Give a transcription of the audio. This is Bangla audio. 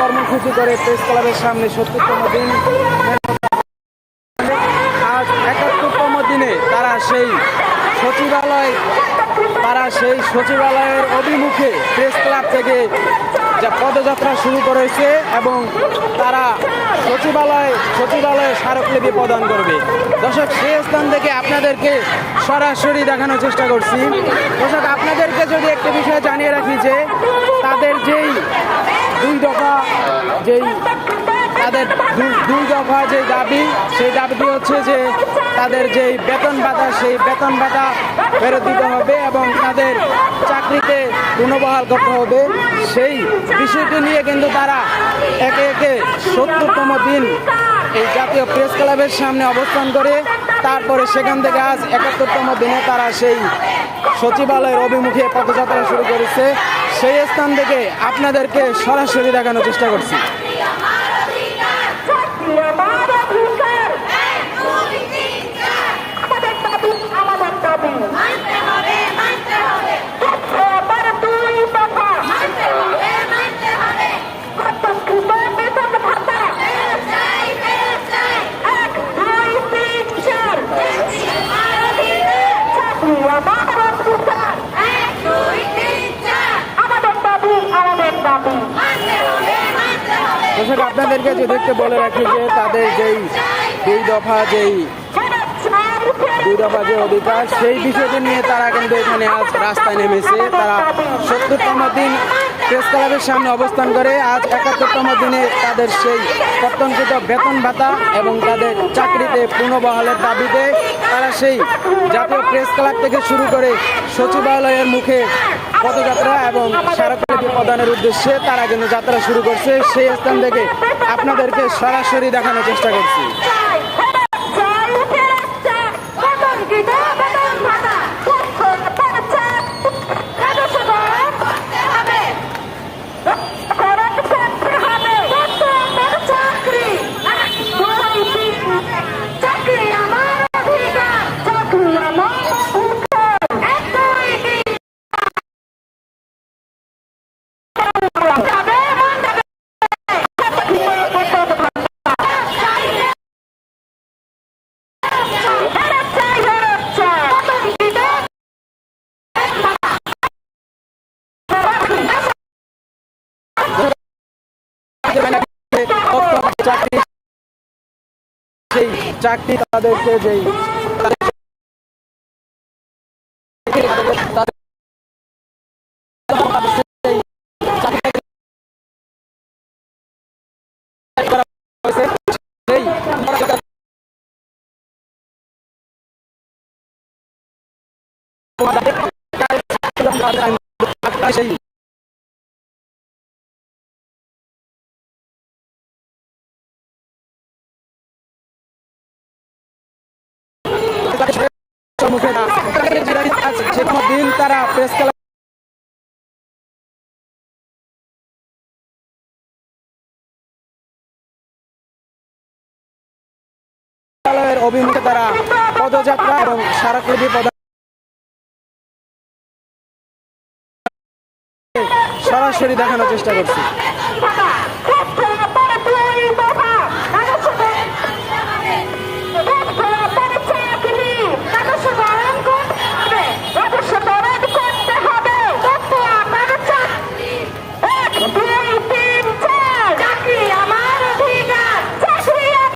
কর্মসূচি করে প্রেস ক্লাবের সামনে সত্তরতম দিন। আজ একাত্তরতম দিনে তারা সেই সচিবালয়, তারা সেই সচিবালয়ের অভিমুখে প্রেস ক্লাব থেকে যা পদযাত্রা শুরু করেছে এবং তারা সচিবালয়, সচিবালয়ে স্মারকলিপি প্রদান করবে। দর্শক, সেই স্থান থেকে আপনাদেরকে সরাসরি দেখানোর চেষ্টা করছি। দর্শক, আপনাদেরকে যদি একটি বিষয় জানিয়ে রাখি যে, তাদের দুই দফা যেই তাদের দুই দফা যে দাবি, সেই দাবিটি হচ্ছে যে তাদের যেই বেতন ভাতা, সেই বেতন ভাতা ফেরত দিতে হবে এবং তাদের চাকরিতে পুনর্বহাল করতে হবে। সেই বিষয়টি নিয়ে কিন্তু তারা একে একে সত্তরতম দিন এই জাতীয় প্রেস ক্লাবের সামনে অবস্থান করে। তারপরে সেখান থেকে আজ একাত্তরতম দিনে তারা সেই সচিবালয়ের অভিমুখে পদযাত্রা শুরু করেছে। সেই স্থান থেকে আপনাদেরকে সরাসরি দেখানোর চেষ্টা করছি। দর্শক, আপনাদেরকে যে একটু বলে রাখি যে তাদের যেই দুই দফা যেই দুই দফা যে অধিকার, সেই বিষয়টি নিয়ে তারা কিন্তু এখানে আজ রাস্তায় নেমেছে। তারা সত্তরতম দিন প্রেস ক্লাবের সামনে অবস্থান করে আজ একাত্তরতম দিনে তাদের সেই প্রত্যঙ্কিত বেতন ভাতা এবং তাদের চাকরিতে পুনর্বহালের দাবিতে তারা সেই জাতীয় প্রেস ক্লাব থেকে শুরু করে সচিবালয়ের মুখে পদযাত্রা এবং স্মারকলিপি প্রদানের উদ্দেশ্যে তারা কিন্তু যাত্রা শুরু করছে। সেই স্থান থেকে আপনাদেরকে সরাসরি দেখানোর চেষ্টা করছি। চাকরি সেই চাকরি তাদেরকে যেই সেই যে দিন তারা প্রেস ক্লাব অভিমুখে তারা পদযাত্রা এবং স্মারকলিপি প্রদান সরাসরি দেখানোর চেষ্টা করছি।